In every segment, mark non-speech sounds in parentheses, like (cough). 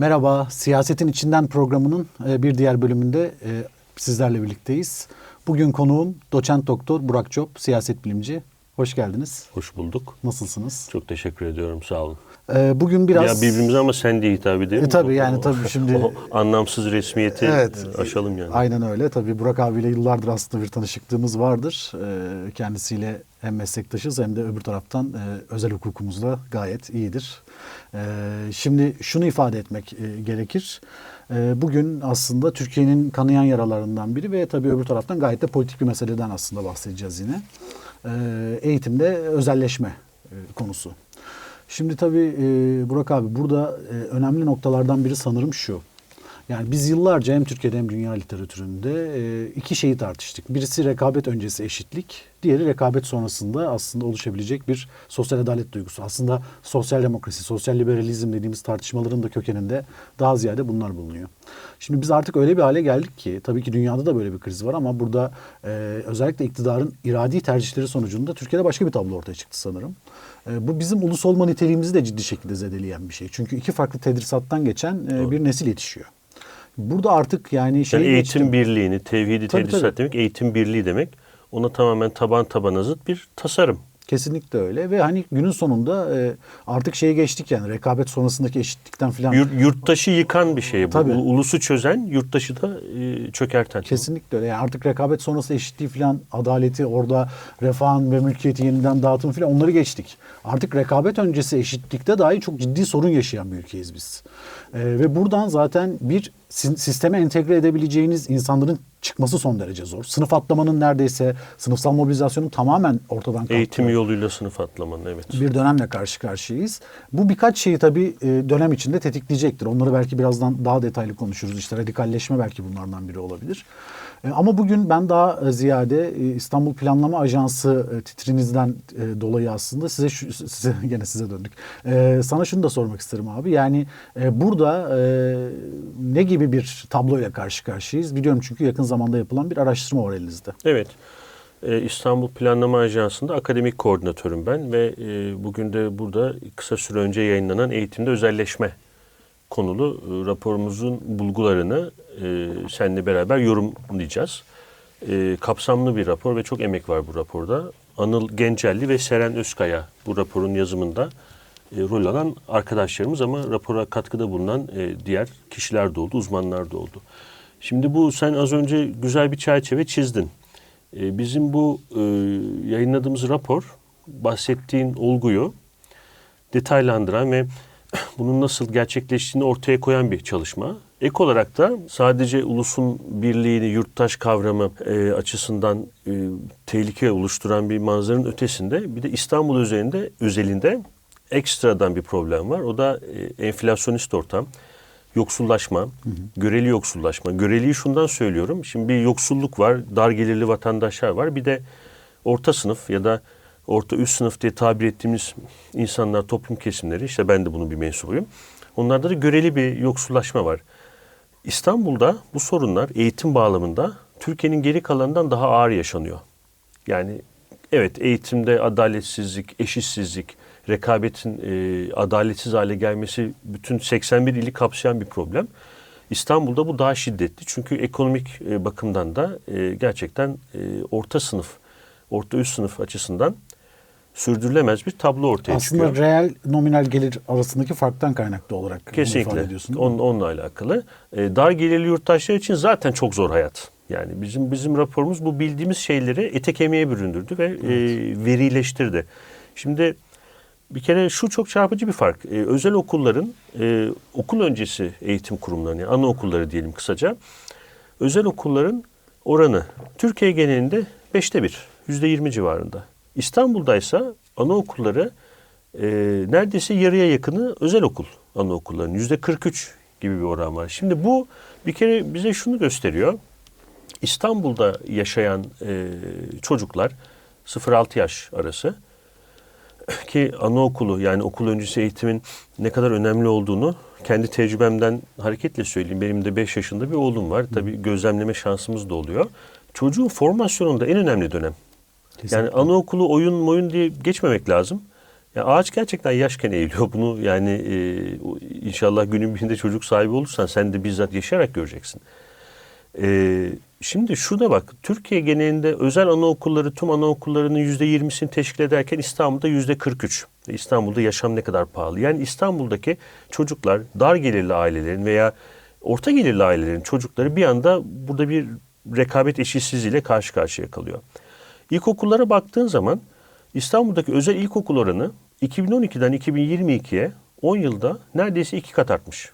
Merhaba, Siyasetin İçinden programının e, bir diğer bölümünde e, sizlerle birlikteyiz. Bugün konuğum doçent doktor Burak Çop, siyaset bilimci. Hoş geldiniz. Hoş bulduk. Nasılsınız? Çok teşekkür ediyorum. Sağ olun. E, Bugün biraz... Ya birbirimize ama sen diye hitap edelim. E, tabii yani o- tabii şimdi- O anlamsız resmiyeti Evet. aşalım yani. Aynen öyle. Tabii Burak abiyle yıllardır aslında bir tanışıklığımız vardır. E, Kendisiyle hem meslektaşız hem de öbür taraftan e, özel hukukumuz da gayet iyidir. E, Şimdi şunu ifade etmek e, gerekir. E, Bugün aslında Türkiye'nin kanayan yaralarından biri ve tabii öbür taraftan gayet de politik bir meseleden aslında bahsedeceğiz yine. E, Eğitimde özelleşme e, konusu. Şimdi tabii e, Burak abi burada e, önemli noktalardan biri sanırım şu. Yani biz yıllarca hem Türkiye'de hem dünya literatüründe e, iki şeyi tartıştık. Birisi rekabet öncesi eşitlik, diğeri rekabet sonrasında aslında oluşabilecek bir sosyal adalet duygusu. Aslında sosyal demokrasi, sosyal liberalizm dediğimiz tartışmaların da kökeninde daha ziyade bunlar bulunuyor. Şimdi biz artık öyle bir hale geldik ki tabii ki dünyada da böyle bir kriz var ama burada e, özellikle iktidarın iradi tercihleri sonucunda Türkiye'de başka bir tablo ortaya çıktı sanırım. E, bu bizim ulus olma niteliğimizi de ciddi şekilde zedeleyen bir şey. Çünkü iki farklı tedrisattan geçen e, bir nesil yetişiyor. Burada artık yani şey Yani eğitim birliğini, tevhidi tedrisat demek, eğitim birliği demek. Ona tamamen taban tabana zıt bir tasarım. Kesinlikle öyle ve hani günün sonunda e, artık şeye geçtik yani rekabet sonrasındaki eşitlikten filan. Yur- yurttaşı yıkan bir şey bu. Tabii. Ulusu çözen, yurttaşı da e, çökerten. Kesinlikle öyle. Yani artık rekabet sonrası eşitliği falan, adaleti, orada refahın ve mülkiyeti yeniden dağıtım falan onları geçtik. Artık rekabet öncesi eşitlikte dahi çok ciddi sorun yaşayan bir ülkeyiz biz. Ee, ve buradan zaten bir sisteme entegre edebileceğiniz insanların çıkması son derece zor. Sınıf atlamanın neredeyse sınıfsal mobilizasyonun tamamen ortadan kalktığı Eğitim yoluyla sınıf atlamanın evet. bir dönemle karşı karşıyayız. Bu birkaç şeyi tabii e, dönem içinde tetikleyecektir. Onları belki birazdan daha detaylı konuşuruz. İşte radikalleşme belki bunlardan biri olabilir. E, Ama bugün ben daha e, ziyade e, İstanbul Planlama Ajansı titrinizden dolayı aslında size şu, (laughs) size gene size döndük. Sana şunu da sormak isterim abi. Yani burada ne gibi bir tabloyla karşı karşıyayız? Biliyorum çünkü yakın zamanda yapılan bir araştırma var elinizde. Evet. İstanbul Planlama Ajansı'nda akademik koordinatörüm ben ve bugün de burada kısa süre önce yayınlanan eğitimde özelleşme konulu e, raporumuzun bulgularını e, seninle beraber yorumlayacağız. E, kapsamlı bir rapor ve çok emek var bu raporda. Anıl Gencelli ve Seren Özkaya bu raporun yazımında e, rol alan arkadaşlarımız ama rapora katkıda bulunan diğer kişiler de oldu, uzmanlar da oldu. Şimdi bu sen az önce güzel bir çerçeve çizdin. Bizim bu yayınladığımız rapor bahsettiğin olguyu detaylandıran ve bunun nasıl gerçekleştiğini ortaya koyan bir çalışma. Ek olarak da sadece ulusun birliğini, yurttaş kavramı e, açısından e, tehlike oluşturan bir manzaranın ötesinde bir de İstanbul üzerinde özelinde ekstradan bir problem var. O da e, enflasyonist ortam, yoksullaşma, göreli yoksullaşma. Göreliyi şundan söylüyorum. Şimdi bir yoksulluk var, dar gelirli vatandaşlar var. Bir de orta sınıf ya da orta üst sınıf diye tabir ettiğimiz insanlar, toplum kesimleri, işte ben de bunun bir mensubuyum. Onlarda da göreli bir yoksullaşma var. İstanbul'da bu sorunlar eğitim bağlamında Türkiye'nin geri kalanından daha ağır yaşanıyor. Yani evet eğitimde adaletsizlik, eşitsizlik, rekabetin e, adaletsiz hale gelmesi bütün 81 ili kapsayan bir problem. İstanbul'da bu daha şiddetli çünkü ekonomik e, bakımdan da e, gerçekten e, orta sınıf, orta üst sınıf açısından sürdürülemez bir tablo ortaya Aslında çıkıyor. reel nominal gelir arasındaki farktan kaynaklı olarak bunu ifade Kesinlikle. ediyorsun. On, onunla alakalı. E, dar gelirli yurttaşlar için zaten çok zor hayat. Yani bizim bizim raporumuz bu bildiğimiz şeyleri ete kemiğe büründürdü ve e, verileştirdi. Şimdi bir kere şu çok çarpıcı bir fark. E, özel okulların e, okul öncesi eğitim kurumlarını, yani anaokulları diyelim kısaca. Özel okulların oranı Türkiye genelinde beşte bir, yüzde yirmi civarında. İstanbul'daysa anaokulları e, neredeyse yarıya yakını özel okul anaokullarının yüzde 43 gibi bir oran var. Şimdi bu bir kere bize şunu gösteriyor. İstanbul'da yaşayan e, çocuklar 0-6 yaş arası (clears throat) ki anaokulu yani okul öncesi eğitimin ne kadar önemli olduğunu kendi tecrübemden hareketle söyleyeyim. Benim de 5 yaşında bir oğlum var. Tabii gözlemleme şansımız da oluyor. Çocuğun formasyonunda en önemli dönem. Yani anaokulu oyun moyun diye geçmemek lazım. Ya ağaç gerçekten yaşken eğiliyor. Bunu yani e, inşallah günün birinde çocuk sahibi olursan sen de bizzat yaşayarak göreceksin. E, şimdi şurada bak Türkiye genelinde özel anaokulları tüm anaokullarının yüzde yirmisini teşkil ederken İstanbul'da yüzde 43. Ve İstanbul'da yaşam ne kadar pahalı. Yani İstanbul'daki çocuklar dar gelirli ailelerin veya orta gelirli ailelerin çocukları bir anda burada bir rekabet eşitsizliğiyle karşı karşıya kalıyor. İlkokullara baktığın zaman İstanbul'daki özel ilkokul oranı 2012'den 2022'ye 10 yılda neredeyse iki kat artmış.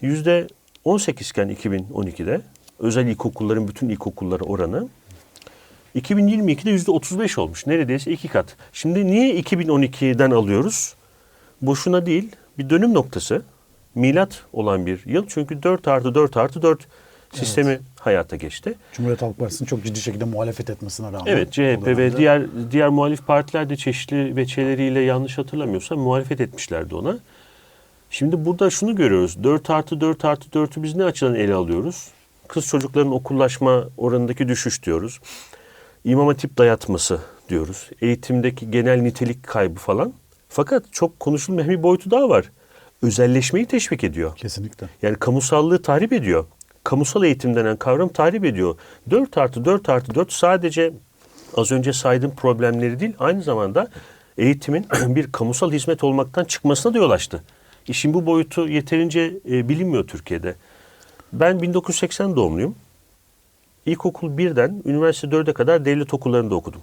Yüzde 18 iken 2012'de özel ilkokulların bütün ilkokulları oranı 2022'de yüzde 35 olmuş. Neredeyse iki kat. Şimdi niye 2012'den alıyoruz? Boşuna değil. Bir dönüm noktası. Milat olan bir yıl. Çünkü 4 artı 4 artı 4 sistemi hayata geçti. Cumhuriyet Halk Partisi'nin çok ciddi şekilde muhalefet etmesine rağmen. Evet CHP ve diğer diğer muhalif partiler de çeşitli veçeleriyle yanlış hatırlamıyorsam muhalefet etmişlerdi ona. Şimdi burada şunu görüyoruz. 4 artı 4 artı 4'ü biz ne açıdan ele alıyoruz? Kız çocukların okullaşma oranındaki düşüş diyoruz. İmam hatip dayatması diyoruz. Eğitimdeki genel nitelik kaybı falan. Fakat çok konuşulmayan bir boyutu daha var. Özelleşmeyi teşvik ediyor. Kesinlikle. Yani kamusallığı tahrip ediyor. Kamusal eğitim denen kavram tahrip ediyor. 4 artı 4 artı 4 sadece az önce saydığım problemleri değil aynı zamanda eğitimin (clears throat) bir kamusal hizmet olmaktan çıkmasına da yol açtı. İşin bu boyutu yeterince e, bilinmiyor Türkiye'de. Ben 1980 doğumluyum. İlkokul 1'den üniversite 4'e kadar devlet okullarında okudum.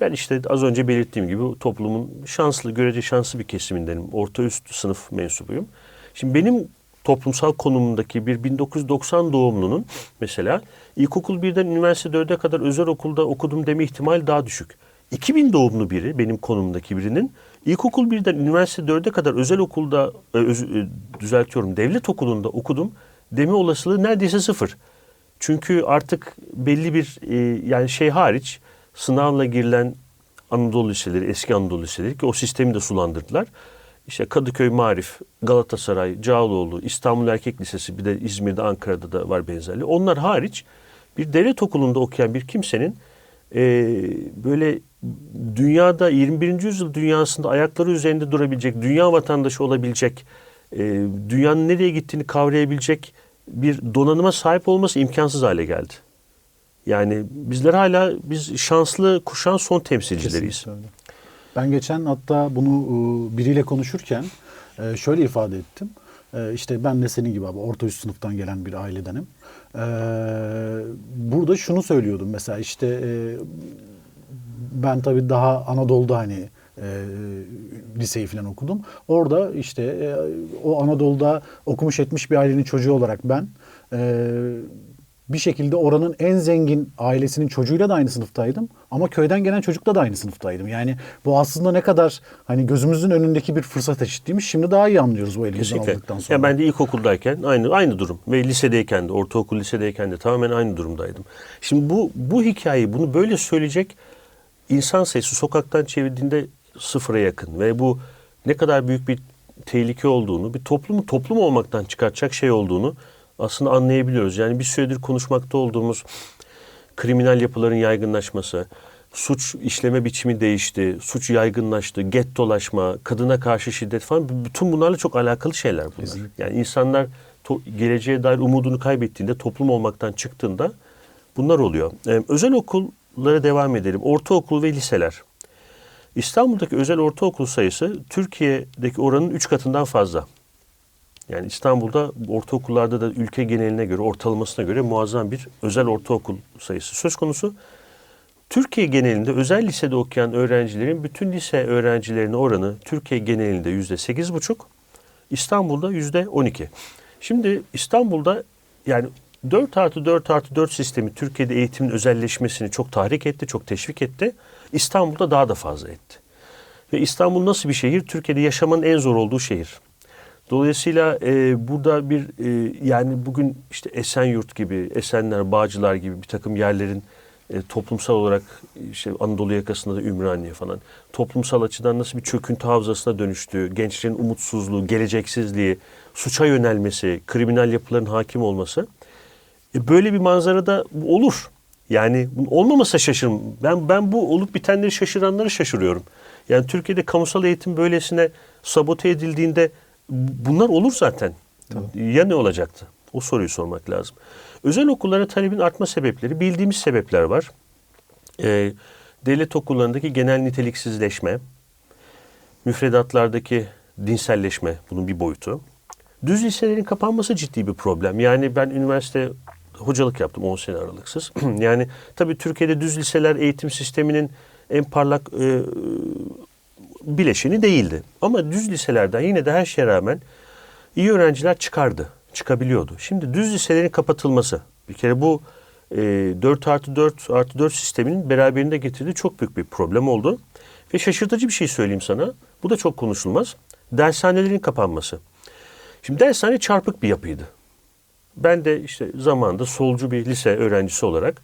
Ben işte az önce belirttiğim gibi toplumun şanslı, görece şanslı bir kesimindenim. Orta üst sınıf mensubuyum. Şimdi benim toplumsal konumundaki bir 1990 doğumlunun mesela ilkokul 1'den üniversite 4'e kadar özel okulda okudum deme ihtimali daha düşük. 2000 doğumlu biri benim konumdaki birinin ilkokul 1'den üniversite 4'e kadar özel okulda e, öz- e, düzeltiyorum devlet okulunda okudum deme olasılığı neredeyse sıfır. Çünkü artık belli bir e, yani şey hariç sınavla girilen Anadolu liseleri, eski Anadolu liseleri ki o sistemi de sulandırdılar. İşte Kadıköy Marif, Galatasaray, Cağaloğlu, İstanbul Erkek Lisesi bir de İzmir'de, Ankara'da da var benzerliği. Onlar hariç bir devlet okulunda okuyan bir kimsenin e, böyle dünyada 21. yüzyıl dünyasında ayakları üzerinde durabilecek, dünya vatandaşı olabilecek, e, dünyanın nereye gittiğini kavrayabilecek bir donanıma sahip olması imkansız hale geldi. Yani bizler hala biz şanslı kuşağın son temsilcileriyiz. Kesinlikle. Ben geçen hatta bunu e, biriyle konuşurken e, şöyle ifade ettim. E, İşte ben de senin gibi abi orta üst sınıftan gelen bir ailedenim. Burada şunu söylüyordum mesela işte ben tabii daha Anadolu'da hani e, liseyi falan okudum. Orada işte e, o Anadolu'da okumuş etmiş bir ailenin çocuğu olarak ben e, bir şekilde oranın en zengin ailesinin çocuğuyla da aynı sınıftaydım. Ama köyden gelen çocukla da aynı sınıftaydım. Yani bu aslında ne kadar hani gözümüzün önündeki bir fırsat eşitliğiymiş. Şimdi daha iyi anlıyoruz bu elimizden Kesinlikle. aldıktan sonra. Ya ben de ilkokuldayken aynı aynı durum ve lisedeyken de ortaokul lisedeyken de tamamen aynı durumdaydım. Şimdi bu bu hikayeyi bunu böyle söyleyecek insan sayısı sokaktan çevirdiğinde sıfıra yakın ve bu ne kadar büyük bir tehlike olduğunu, bir toplumu toplum olmaktan çıkartacak şey olduğunu aslında anlayabiliyoruz. Yani bir süredir konuşmakta olduğumuz kriminal yapıların yaygınlaşması, suç işleme biçimi değişti, suç yaygınlaştı, gettolaşma, kadına karşı şiddet falan bütün bunlarla çok alakalı şeyler bunlar. Kesinlikle. Yani insanlar geleceğe dair umudunu kaybettiğinde, toplum olmaktan çıktığında bunlar oluyor. Ee, özel okullara devam edelim. Ortaokul ve liseler. İstanbul'daki özel ortaokul sayısı Türkiye'deki oranın 3 katından fazla. Yani İstanbul'da ortaokullarda da ülke geneline göre, ortalamasına göre muazzam bir özel ortaokul sayısı söz konusu. Türkiye genelinde özel lisede okuyan öğrencilerin bütün lise öğrencilerine oranı Türkiye genelinde yüzde sekiz buçuk, İstanbul'da yüzde on iki. Şimdi İstanbul'da yani 4 artı 4 artı 4 sistemi Türkiye'de eğitimin özelleşmesini çok tahrik etti, çok teşvik etti. İstanbul'da daha da fazla etti. Ve İstanbul nasıl bir şehir? Türkiye'de yaşamanın en zor olduğu şehir. Dolayısıyla e, burada bir e, yani bugün işte Esenyurt gibi, Esenler, Bağcılar gibi bir takım yerlerin e, toplumsal olarak işte Anadolu yakasında da Ümraniye falan toplumsal açıdan nasıl bir çöküntü havzasına dönüştüğü, gençlerin umutsuzluğu, geleceksizliği, suça yönelmesi, kriminal yapıların hakim olması e, böyle bir manzarada olur. Yani olmamasa şaşırım. Ben ben bu olup bitenleri şaşıranları şaşırıyorum. Yani Türkiye'de kamusal eğitim böylesine sabote edildiğinde bunlar olur zaten. Ya ne olacaktı? O soruyu sormak lazım. Özel okullara talebin artma sebepleri bildiğimiz sebepler var. Ee, devlet okullarındaki genel niteliksizleşme, müfredatlardaki dinselleşme bunun bir boyutu. Düz liselerin kapanması ciddi bir problem. Yani ben üniversite hocalık yaptım 10 sene aralıksız. (clears throat) yani tabii Türkiye'de düz liseler eğitim sisteminin en parlak e, bileşeni değildi. Ama düz liselerden yine de her şeye rağmen iyi öğrenciler çıkardı, çıkabiliyordu. Şimdi düz liselerin kapatılması, bir kere bu e, 4 artı 4 artı 4 sisteminin beraberinde getirdiği çok büyük bir problem oldu. Ve şaşırtıcı bir şey söyleyeyim sana, bu da çok konuşulmaz. Dershanelerin kapanması. Şimdi dershane çarpık bir yapıydı. Ben de işte zamanında solcu bir lise öğrencisi olarak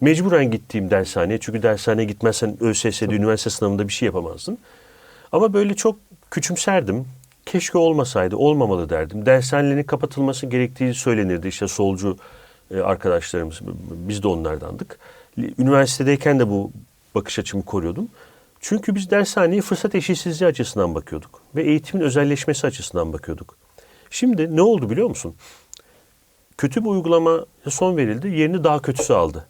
mecburen gittiğim dershaneye çünkü dershaneye gitmezsen ÖSS'de, üniversite sınavında bir şey yapamazdın. Ama böyle çok küçümserdim. Keşke olmasaydı, olmamalı derdim. Dershanelerin kapatılması gerektiği söylenirdi işte solcu e, arkadaşlarımız. Biz de onlardandık. Üniversitedeyken de bu bakış açımı koruyordum. Çünkü biz dershaneye fırsat eşitsizliği açısından bakıyorduk. Ve eğitimin özelleşmesi açısından bakıyorduk. Şimdi ne oldu biliyor musun? Kötü bir uygulama son verildi, yerini daha kötüsü aldı.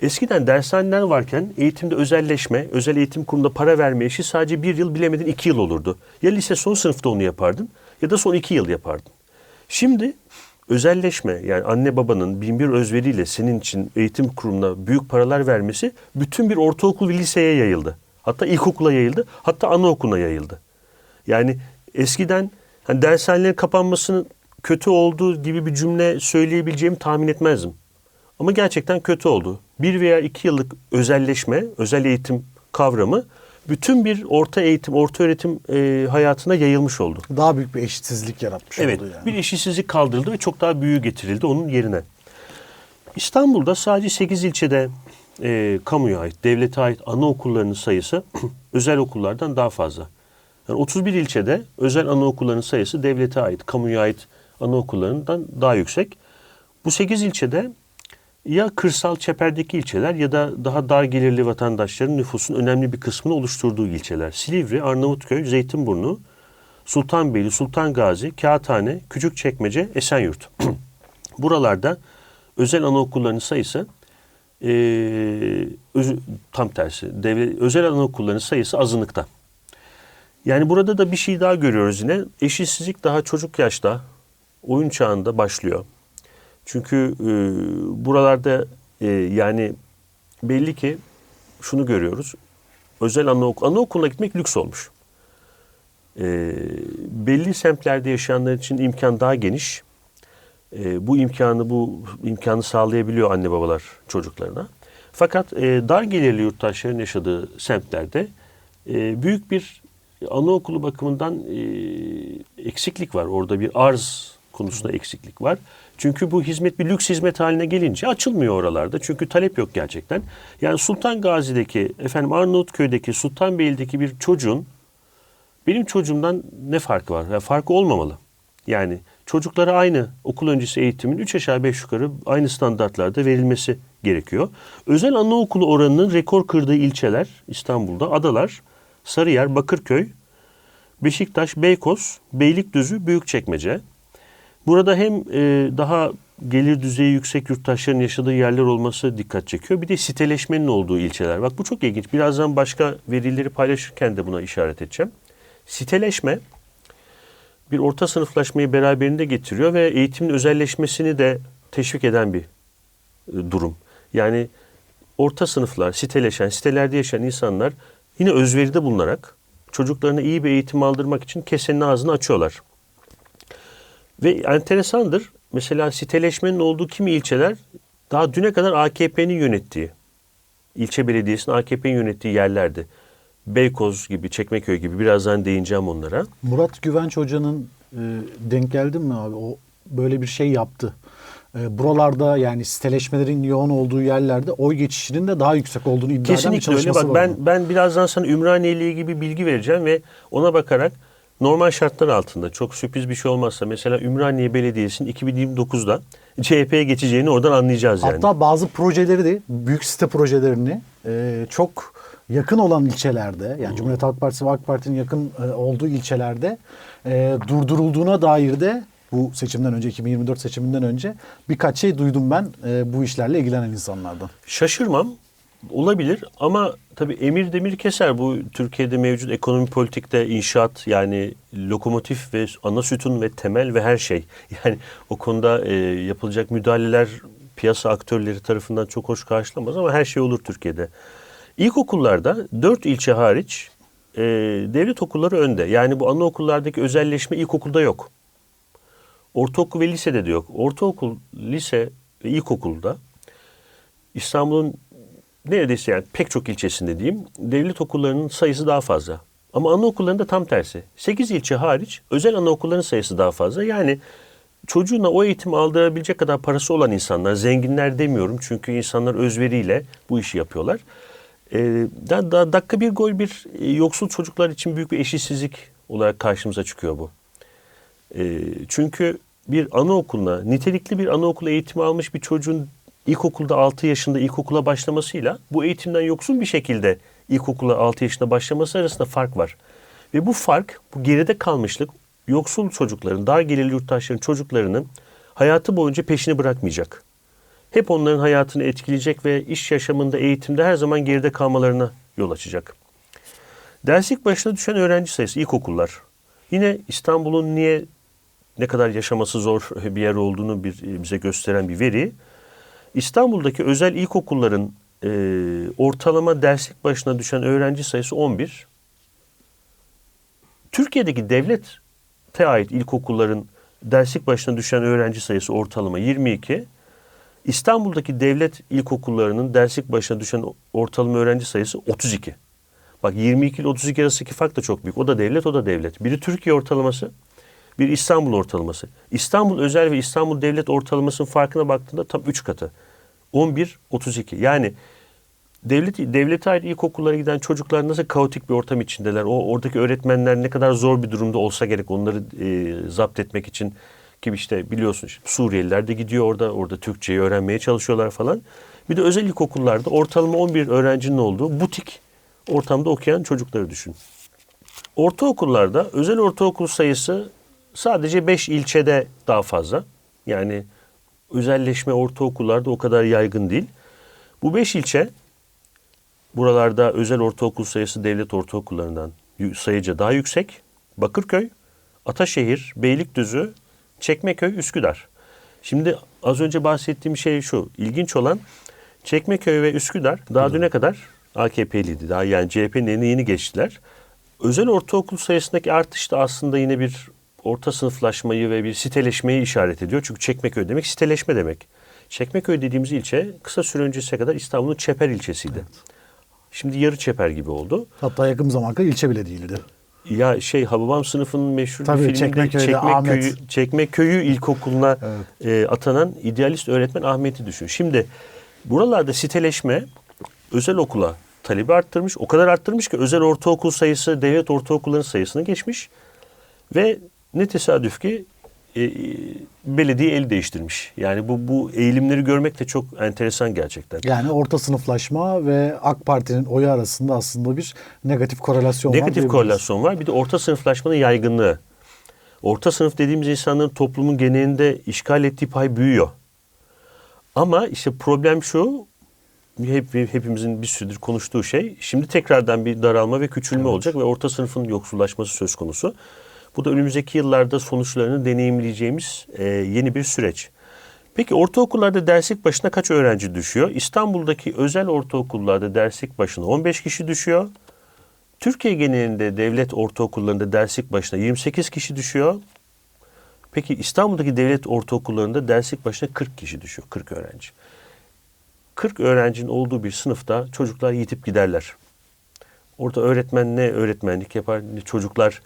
Eskiden dershaneler varken eğitimde özelleşme, özel eğitim kurumunda para verme işi sadece bir yıl bilemedin iki yıl olurdu. Ya lise son sınıfta onu yapardın ya da son iki yıl yapardın. Şimdi özelleşme yani anne babanın bin bir özveriyle senin için eğitim kurumuna büyük paralar vermesi bütün bir ortaokul ve liseye yayıldı. Hatta ilkokula yayıldı, hatta anaokuluna yayıldı. Yani eskiden hani dershanelerin kapanmasının kötü olduğu gibi bir cümle söyleyebileceğimi tahmin etmezdim. Ama gerçekten kötü oldu. Bir veya iki yıllık özelleşme, özel eğitim kavramı bütün bir orta eğitim, orta öğretim e, hayatına yayılmış oldu. Daha büyük bir eşitsizlik yaratmış Evet, oldu yani. bir eşitsizlik kaldırıldı ve çok daha büyüğü getirildi onun yerine. İstanbul'da sadece 8 ilçede e, kamuya ait, devlete ait anaokullarının sayısı (clears throat) özel okullardan daha fazla. Yani 31 ilçede özel anaokullarının sayısı devlete ait, kamuya ait anaokullarından daha yüksek. Bu 8 ilçede ya kırsal çeperdeki ilçeler ya da daha dar gelirli vatandaşların nüfusun önemli bir kısmını oluşturduğu ilçeler. Silivri, Arnavutköy, Zeytinburnu, Sultanbeyli, Sultan Gazi, Kağıthane, Küçükçekmece, Esenyurt. (clears throat) Buralarda özel anaokullarının sayısı e, öz, tam tersi. Devlet, özel anaokullarının sayısı azınlıkta. Yani burada da bir şey daha görüyoruz yine. Eşitsizlik daha çocuk yaşta, oyun çağında başlıyor. Çünkü e, buralarda e, yani belli ki şunu görüyoruz. Özel anaokul, anaokuluna gitmek lüks olmuş. E, belli semtlerde yaşayanlar için imkan daha geniş. E, bu imkanı bu imkanı sağlayabiliyor anne babalar çocuklarına. Fakat e, dar gelirli yurttaşların yaşadığı semtlerde e, büyük bir anaokulu bakımından e, eksiklik var. Orada bir arz konusunda eksiklik var. Çünkü bu hizmet bir lüks hizmet haline gelince açılmıyor oralarda. Çünkü talep yok gerçekten. Yani Sultan Gazi'deki, efendim Arnavutköy'deki, Sultanbeyli'deki bir çocuğun benim çocuğumdan ne farkı var? Yani farkı olmamalı. Yani çocuklara aynı okul öncesi eğitimin 3 aşağı 5 yukarı aynı standartlarda verilmesi gerekiyor. Özel anaokulu oranının rekor kırdığı ilçeler İstanbul'da Adalar, Sarıyer, Bakırköy, Beşiktaş, Beykoz, Beylikdüzü, Büyükçekmece. Burada hem e, daha gelir düzeyi yüksek yurttaşların yaşadığı yerler olması dikkat çekiyor. Bir de siteleşmenin olduğu ilçeler. Bak bu çok ilginç. Birazdan başka verileri paylaşırken de buna işaret edeceğim. Siteleşme bir orta sınıflaşmayı beraberinde getiriyor ve eğitimin özelleşmesini de teşvik eden bir e, durum. Yani orta sınıflar, siteleşen, sitelerde yaşayan insanlar yine özveride bulunarak çocuklarına iyi bir eğitim aldırmak için kesenin ağzını açıyorlar. Ve enteresandır. Mesela siteleşmenin olduğu kimi ilçeler daha düne kadar AKP'nin yönettiği, ilçe belediyesinin AKP'nin yönettiği yerlerdi. Beykoz gibi, Çekmeköy gibi birazdan değineceğim onlara. Murat Güvenç Hoca'nın e, denk geldin mi abi? O böyle bir şey yaptı. E, buralarda yani siteleşmelerin yoğun olduğu yerlerde oy geçişinin de daha yüksek olduğunu iddia eden bir Kesinlikle öyle. çalışması Bak var. ben ben birazdan sana Ümraniye ile ilgili bilgi vereceğim ve ona bakarak normal şartlar altında çok sürpriz bir şey olmazsa mesela Ümraniye Belediyesi'nin 2029'da CHP'ye geçeceğini oradan anlayacağız yani. Hatta bazı projeleri de büyük site projelerini e, çok yakın olan ilçelerde yani Cumhuriyet Halk Partisi ve AK Parti'nin yakın e, olduğu ilçelerde e, durdurulduğuna dair de bu seçimden önce 2024 seçiminden önce birkaç şey duydum ben e, bu işlerle ilgilenen insanlardan. Şaşırmam. Olabilir ama tabii emir demir keser bu Türkiye'de mevcut ekonomi politikte inşaat yani lokomotif ve ana sütun ve temel ve her şey. (laughs) Yani o konuda e, yapılacak müdahaleler piyasa aktörleri tarafından çok hoş karşılamaz ama her şey olur Türkiye'de. İlkokullarda dört ilçe hariç e, devlet okulları önde. Yani bu anaokullardaki özelleşme ilkokulda yok. Ortaokul ve lisede de yok. Ortaokul, lise ve ilkokulda İstanbul'un neredeyse yani pek çok ilçesinde diyeyim devlet okullarının sayısı daha fazla. Ama anaokullarında tam tersi. 8 ilçe hariç özel anaokulların sayısı daha fazla. Yani çocuğuna o eğitimi aldırabilecek kadar parası olan insanlar, zenginler demiyorum çünkü insanlar özveriyle bu işi yapıyorlar. Ee, da, da, dakika bir gol bir e, yoksul çocuklar için büyük bir eşitsizlik olarak karşımıza çıkıyor bu. Ee, çünkü bir anaokuluna, nitelikli bir anaokul eğitimi almış bir çocuğun ilkokulda 6 yaşında ilkokula başlamasıyla bu eğitimden yoksun bir şekilde ilkokula 6 yaşında başlaması arasında fark var. Ve bu fark, bu geride kalmışlık yoksul çocukların, dar gelirli yurttaşların çocuklarının hayatı boyunca peşini bırakmayacak. Hep onların hayatını etkileyecek ve iş yaşamında, eğitimde her zaman geride kalmalarına yol açacak. Derslik başına düşen öğrenci sayısı ilkokullar. Yine İstanbul'un niye ne kadar yaşaması zor bir yer olduğunu bir, bize gösteren bir veri. İstanbul'daki özel ilkokulların e, ortalama derslik başına düşen öğrenci sayısı 11. Türkiye'deki devlete ait ilkokulların derslik başına düşen öğrenci sayısı ortalama 22. İstanbul'daki devlet ilkokullarının derslik başına düşen ortalama öğrenci sayısı 32. Bak 22 ile 32 arasındaki fark da çok büyük. O da devlet, o da devlet. Biri Türkiye ortalaması, bir İstanbul ortalaması. İstanbul özel ve İstanbul devlet ortalamasının farkına baktığında tam 3 katı. 11, 32. Yani devlet devlete ait ilkokullara giden çocuklar nasıl kaotik bir ortam içindeler. O oradaki öğretmenler ne kadar zor bir durumda olsa gerek onları e, zapt etmek için ki işte biliyorsun işte Suriyeliler de gidiyor orada orada Türkçeyi öğrenmeye çalışıyorlar falan. Bir de özel ilkokullarda ortalama 11 öğrencinin olduğu butik ortamda okuyan çocukları düşün. Ortaokullarda özel ortaokul sayısı sadece 5 ilçede daha fazla. Yani özelleşme ortaokullarda o kadar yaygın değil. Bu 5 ilçe buralarda özel ortaokul sayısı devlet ortaokullarından sayıca daha yüksek. Bakırköy, Ataşehir, Beylikdüzü, Çekmeköy, Üsküdar. Şimdi az önce bahsettiğim şey şu. İlginç olan Çekmeköy ve Üsküdar daha düne kadar AKP'liydi. Daha yani CHP'nin eline yeni geçtiler. Özel ortaokul sayısındaki artış da aslında yine bir orta sınıflaşmayı ve bir siteleşmeyi işaret ediyor. Çünkü Çekmeköy demek siteleşme demek. Çekmeköy dediğimiz ilçe kısa süre öncesine kadar İstanbul'un Çeper ilçesiydi. Şimdi yarı Çeper gibi oldu. Hatta yakın kadar ilçe bile değildi. Ya şey Hababam sınıfının meşhur Tabii, filminde Çekmeköy'de Çekmeköy'ü, Ahmet. Çekmeköy'ü ilkokuluna Evet. e, atanan idealist öğretmen Ahmet'i düşün. Şimdi buralarda siteleşme özel okula talebi arttırmış. O kadar arttırmış ki özel ortaokul sayısı devlet ortaokulların sayısını geçmiş. Ve ne tesadüf ki e, e, belediye el değiştirmiş. Yani bu bu eğilimleri görmek de çok enteresan gerçekten. Yani orta sınıflaşma ve AK Parti'nin oyu arasında aslında bir negatif korelasyon var. Negatif korelasyon var. Bir de orta sınıflaşmanın yaygınlığı. Orta sınıf dediğimiz insanların toplumun genelinde işgal ettiği pay büyüyor. Ama işte problem şu, hep, hepimizin bir süredir konuştuğu şey, şimdi tekrardan bir daralma ve küçülme olacak ve orta sınıfın yoksullaşması söz konusu. Bu da önümüzdeki yıllarda sonuçlarını deneyimleyeceğimiz e, yeni bir süreç. Peki ortaokullarda derslik başına kaç öğrenci düşüyor? İstanbul'daki özel ortaokullarda derslik başına 15 kişi düşüyor. Türkiye genelinde devlet ortaokullarında derslik başına 28 kişi düşüyor. Peki İstanbul'daki devlet ortaokullarında derslik başına 40 kişi düşüyor, 40 öğrenci. 40 öğrencinin olduğu bir sınıfta çocuklar yitip giderler. Orada öğretmen ne öğretmenlik yapar, ne çocuklar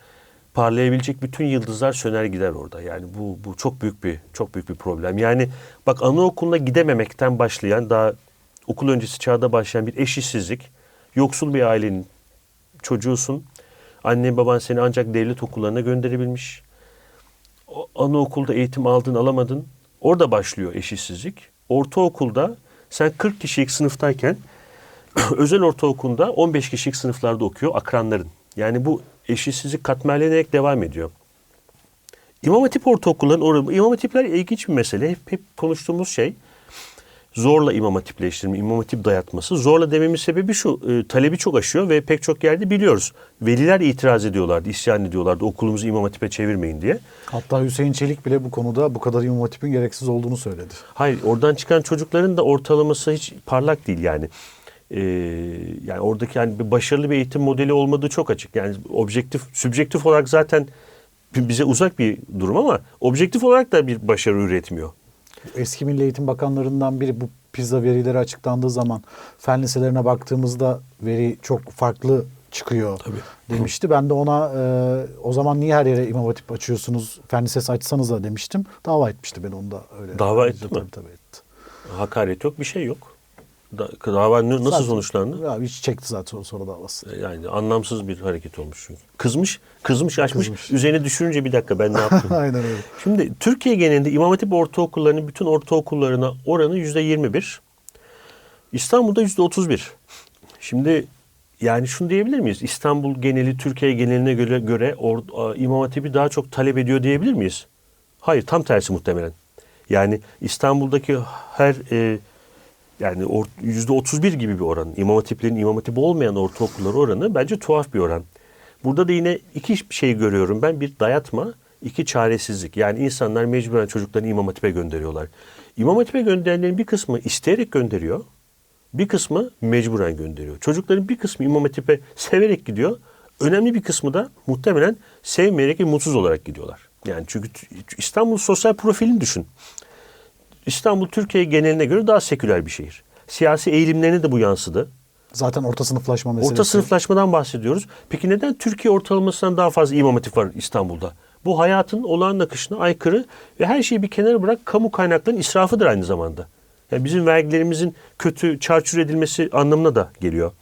parlayabilecek bütün yıldızlar söner gider orada. Yani bu bu çok büyük bir çok büyük bir problem. Yani bak anaokuluna gidememekten başlayan daha okul öncesi çağda başlayan bir eşitsizlik, yoksul bir ailenin çocuğusun. Annen baban seni ancak devlet okullarına gönderebilmiş. O, anaokulda eğitim aldın alamadın. Orada başlıyor eşitsizlik. Ortaokulda sen 40 kişilik sınıftayken (clears throat) özel ortaokulunda 15 kişilik sınıflarda okuyor akranların. Yani bu eşitsizlik katmerlenerek devam ediyor. İmam Hatip ortaokulların oranı, İmam Hatipler ilginç bir mesele. Hep, hep konuştuğumuz şey zorla İmam Hatipleştirme, İmam Hatip dayatması. Zorla dememin sebebi şu, e, talebi çok aşıyor ve pek çok yerde biliyoruz. Veliler itiraz ediyorlardı, isyan ediyorlardı okulumuzu İmam Hatip'e çevirmeyin diye. Hatta Hüseyin Çelik bile bu konuda bu kadar İmam Hatip'in gereksiz olduğunu söyledi. Hayır, oradan çıkan çocukların da ortalaması hiç parlak değil yani. Ee, yani oradaki yani bir başarılı bir eğitim modeli olmadığı çok açık. Yani objektif, sübjektif olarak zaten bize uzak bir durum ama objektif olarak da bir başarı üretmiyor. Eski Milli Eğitim Bakanlarından biri bu pizza verileri açıklandığı zaman fen liselerine baktığımızda veri çok farklı çıkıyor demişti. Ben de ona e, o zaman niye her yere İmam Hatip açıyorsunuz, fen lisesi açsanız da demiştim. Dava etmişti ben onu da öyle. Dava etti mi? Tabii tabii etti. Hakaret yok, bir şey yok. Da, dava nasıl Zaten- sonuçlandı? Ya hiç çekti zaten o sonra davası. Yani anlamsız bir hareket olmuş çünkü. Kızmış, kızmış, açmış. Kızmış. Üzerine düşürünce bir dakika ben ne yaptım? (laughs) Aynen öyle. Şimdi Türkiye genelinde İmam Hatip ortaokullarının bütün ortaokullarına oranı yüzde 21. İstanbul'da yüzde 31. Şimdi yani şunu diyebilir miyiz? İstanbul geneli Türkiye geneline göre, göre or, İmam Hatip'i daha çok talep ediyor diyebilir miyiz? Hayır tam tersi muhtemelen. Yani İstanbul'daki her e, yani yüzde 31 gibi bir oran. İmam Hatiplerin İmam Hatibi olmayan ortaokullar oranı bence tuhaf bir oran. Burada da yine iki şey görüyorum ben. Bir dayatma, iki çaresizlik. Yani insanlar mecburen çocuklarını İmam Hatip'e gönderiyorlar. İmam Hatip'e gönderilenlerin bir kısmı isteyerek gönderiyor. Bir kısmı mecburen gönderiyor. Çocukların bir kısmı İmam Hatip'e severek gidiyor. Önemli bir kısmı da muhtemelen sevmeyerek ve mutsuz olarak gidiyorlar. Yani çünkü İstanbul sosyal profilini düşün. İstanbul Türkiye geneline göre daha seküler bir şehir. Siyasi eğilimlerine de bu yansıdı. Zaten orta sınıflaşma meselesi. Orta sınıflaşmadan bahsediyoruz. Peki neden Türkiye ortalamasından daha fazla imam hatip var İstanbul'da? Bu hayatın olağan akışına aykırı ve her şeyi bir kenara bırak kamu kaynaklarının israfıdır aynı zamanda. Yani bizim vergilerimizin kötü çarçur edilmesi anlamına da geliyor.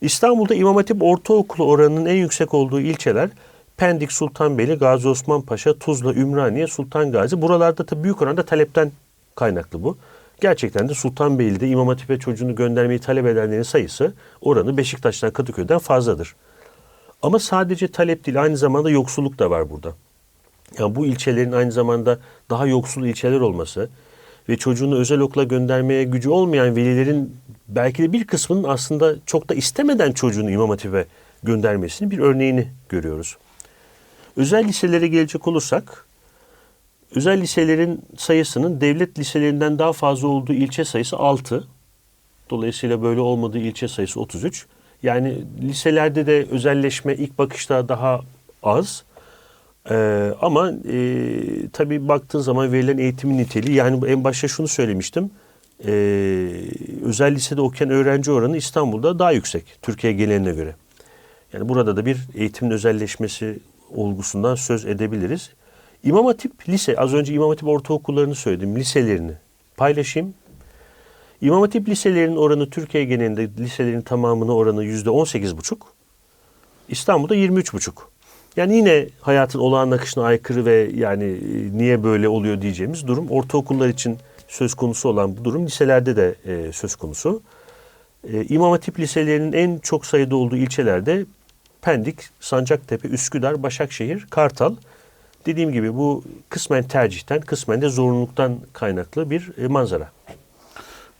İstanbul'da İmam Hatip Ortaokulu oranının en yüksek olduğu ilçeler Pendik, Sultanbeyli, Gazi Osman Paşa, Tuzla, Ümraniye, Sultan Gazi. Buralarda da büyük oranda talepten kaynaklı bu. Gerçekten de Sultanbeyli'de İmam Hatip'e çocuğunu göndermeyi talep edenlerin sayısı oranı Beşiktaş'tan Kadıköy'den fazladır. Ama sadece talep değil aynı zamanda yoksulluk da var burada. Yani bu ilçelerin aynı zamanda daha yoksul ilçeler olması ve çocuğunu özel okula göndermeye gücü olmayan velilerin belki de bir kısmının aslında çok da istemeden çocuğunu İmam Hatip'e göndermesinin bir örneğini görüyoruz. Özel liselere gelecek olursak, özel liselerin sayısının devlet liselerinden daha fazla olduğu ilçe sayısı 6. Dolayısıyla böyle olmadığı ilçe sayısı 33. Yani liselerde de özelleşme ilk bakışta daha az. Ee, ama e, tabii baktığın zaman verilen eğitimin niteliği yani en başta şunu söylemiştim. Ee, özel lisede okuyan öğrenci oranı İstanbul'da daha yüksek Türkiye geneline göre. Yani burada da bir eğitimin özelleşmesi olgusundan söz edebiliriz. İmam Hatip lise, az önce İmam Hatip ortaokullarını söyledim, liselerini paylaşayım. İmam Hatip liselerinin oranı Türkiye genelinde liselerin tamamına oranı yüzde on sekiz buçuk. İstanbul'da 23,5. Yani yine hayatın olağan akışına aykırı ve yani e, niye böyle oluyor diyeceğimiz durum ortaokullar için söz konusu olan bu durum liselerde de e, söz konusu. E, İmam Hatip liselerinin en çok sayıda olduğu ilçelerde Pendik, Sancaktepe, Üsküdar, Başakşehir, Kartal. Dediğim gibi bu kısmen tercihten, kısmen de zorunluluktan kaynaklı bir e, manzara.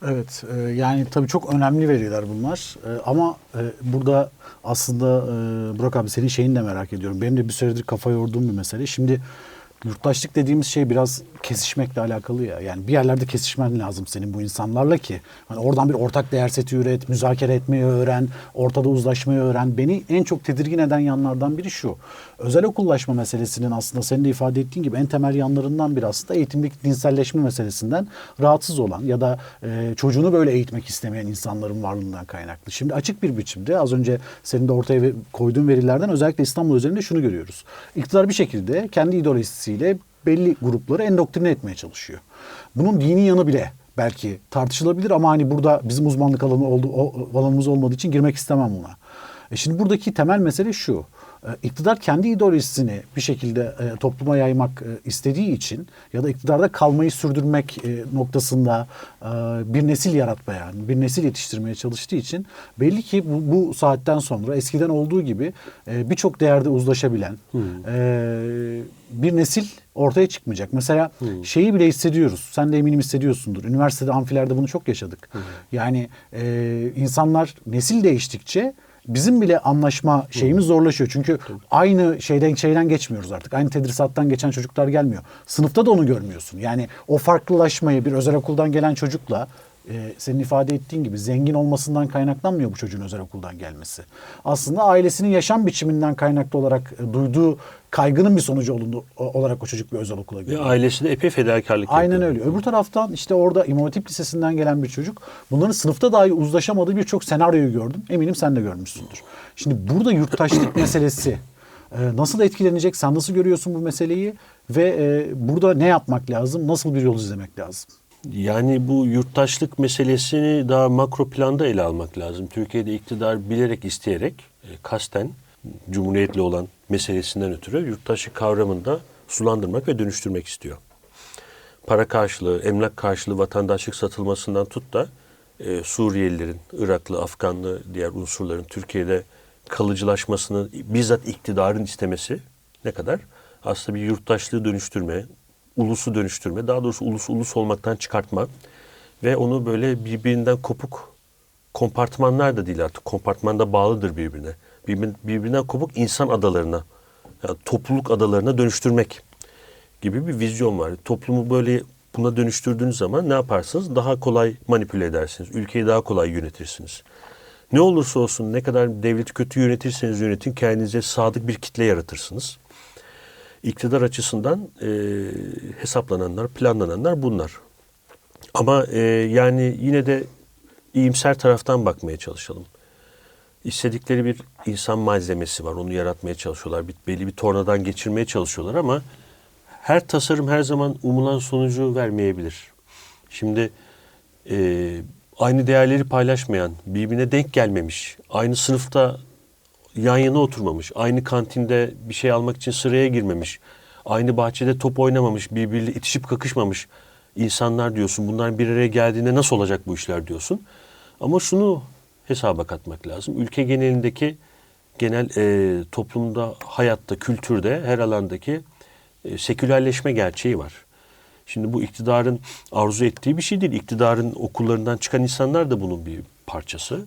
Evet e, yani tabii çok önemli veriler bunlar E, ama e, burada aslında e, Burak abi senin şeyini de merak ediyorum. Benim de bir süredir kafa yorduğum bir mesele. Şimdi yurttaşlık dediğimiz şey biraz kesişmekle alakalı ya. Yani bir yerlerde kesişmen lazım senin bu insanlarla ki. Hani oradan bir ortak değer seti üret, müzakere etmeyi öğren, ortada uzlaşmayı öğren. Beni en çok tedirgin eden yanlardan biri şu. Özel okullaşma meselesinin aslında senin de ifade ettiğin gibi en temel yanlarından biri aslında eğitimdeki dinselleşme meselesinden rahatsız olan ya da e, çocuğunu böyle eğitmek istemeyen insanların varlığından kaynaklı. Şimdi açık bir biçimde az önce senin de ortaya koyduğun verilerden özellikle İstanbul üzerinde şunu görüyoruz. İktidar bir şekilde kendi ideolojisiyle belli grupları endoktrine etmeye çalışıyor. Bunun dini yanı bile belki tartışılabilir ama hani burada bizim uzmanlık alanı oldu, o- alanımız olmadığı için girmek istemem buna. E şimdi buradaki temel mesele şu. E, İktidar kendi ideolojisini bir şekilde e, topluma yaymak e, istediği için ya da iktidarda kalmayı sürdürmek e, noktasında e, bir nesil yaratmaya, bir nesil yetiştirmeye çalıştığı için belli ki bu, bu saatten sonra eskiden olduğu gibi e, birçok değerde uzlaşabilen e, bir nesil ortaya çıkmayacak. Mesela şeyi bile hissediyoruz. Sen de eminim hissediyorsundur. Üniversitede, amfilerde bunu çok yaşadık. Yani e, insanlar nesil değiştikçe bizim bile anlaşma şeyimiz zorlaşıyor. Çünkü aynı şeyden şeyden geçmiyoruz artık. Aynı tedrisattan geçen çocuklar gelmiyor. Sınıfta da onu görmüyorsun. Yani o farklılaşmayı bir özel okuldan gelen çocukla e, senin ifade ettiğin gibi zengin olmasından kaynaklanmıyor bu çocuğun özel okuldan gelmesi. Aslında ailesinin yaşam biçiminden kaynaklı olarak e, duyduğu kaygının bir sonucu olundu, olarak o çocuk bir özel okula Ve geliyor. ailesi de epey fedakarlık Aynen yapıyor. öyle. Öbür taraftan işte orada İmam Hatip Lisesi'nden gelen bir çocuk bunların sınıfta dahi uzlaşamadığı birçok senaryoyu gördüm. Eminim sen de görmüşsündür. Şimdi burada yurttaşlık (coughs) meselesi e, nasıl etkilenecek? Sen nasıl görüyorsun bu meseleyi? Ve e, burada ne yapmak lazım? Nasıl bir yol izlemek lazım? Yani bu yurttaşlık meselesini daha makro planda ele almak lazım. Türkiye'de iktidar bilerek isteyerek e, kasten cumhuriyetle olan meselesinden ötürü yurttaşlık kavramını da sulandırmak ve dönüştürmek istiyor. Para karşılığı, emlak karşılığı vatandaşlık satılmasından tut da e, Suriyelilerin, Iraklı, Afganlı diğer unsurların Türkiye'de kalıcılaşmasını bizzat iktidarın istemesi ne kadar? Aslında bir yurttaşlığı dönüştürme, ulusu dönüştürme, daha doğrusu ulusu ulus olmaktan çıkartma ve onu böyle birbirinden kopuk kompartmanlar da değil artık. Kompartmanda bağlıdır birbirine. Birbir- Birbirinden kopuk insan adalarına, yani topluluk adalarına dönüştürmek gibi bir vizyon var. Toplumu böyle buna dönüştürdüğünüz zaman ne yaparsınız? Daha kolay manipüle edersiniz. Ülkeyi daha kolay yönetirsiniz. Ne olursa olsun ne kadar devleti kötü yönetirseniz yönetin kendinize sadık bir kitle yaratırsınız. İktidar açısından e, hesaplananlar, planlananlar bunlar. Ama e, yani yine de iyimser taraftan bakmaya çalışalım. İstedikleri bir insan malzemesi var. Onu yaratmaya çalışıyorlar. Bir, belli bir tornadan geçirmeye çalışıyorlar ama her tasarım her zaman umulan sonucu vermeyebilir. Şimdi e, aynı değerleri paylaşmayan, birbirine denk gelmemiş, aynı sınıfta yan yana oturmamış, aynı kantinde bir şey almak için sıraya girmemiş, aynı bahçede top oynamamış, birbiriyle itişip kakışmamış insanlar diyorsun. Bunlar bir araya geldiğinde nasıl olacak bu işler diyorsun. Ama şunu hesaba katmak lazım. Ülke genelindeki genel e, toplumda, hayatta, kültürde, her alandaki e, sekülerleşme gerçeği var. Şimdi bu iktidarın arzu ettiği bir şey değil. İktidarın okullarından çıkan insanlar da bunun bir parçası.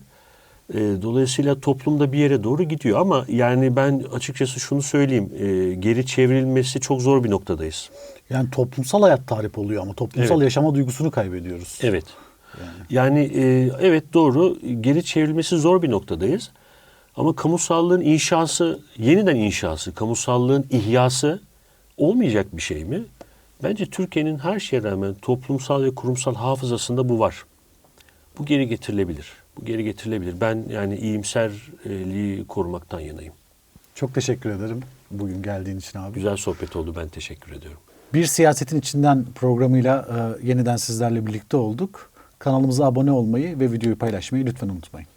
E, dolayısıyla toplumda bir yere doğru gidiyor ama yani ben açıkçası şunu söyleyeyim. e, geri çevrilmesi çok zor bir noktadayız. Yani toplumsal hayat tarif oluyor ama toplumsal Evet. yaşama duygusunu kaybediyoruz. Evet. Yani e, evet doğru geri çevrilmesi zor bir noktadayız. Ama kamusallığın inşası, yeniden inşası, kamusallığın ihyası olmayacak bir şey mi? Bence Türkiye'nin her şeye rağmen toplumsal ve kurumsal hafızasında bu var. Bu geri getirilebilir. Bu geri getirilebilir. Ben yani iyimserliği korumaktan yanayım. Çok teşekkür ederim bugün geldiğin için abi. Güzel sohbet oldu. Ben teşekkür ediyorum. Bir Siyasetin İçinden programıyla e, yeniden sizlerle birlikte olduk. Kanalımıza abone olmayı ve videoyu paylaşmayı lütfen unutmayın.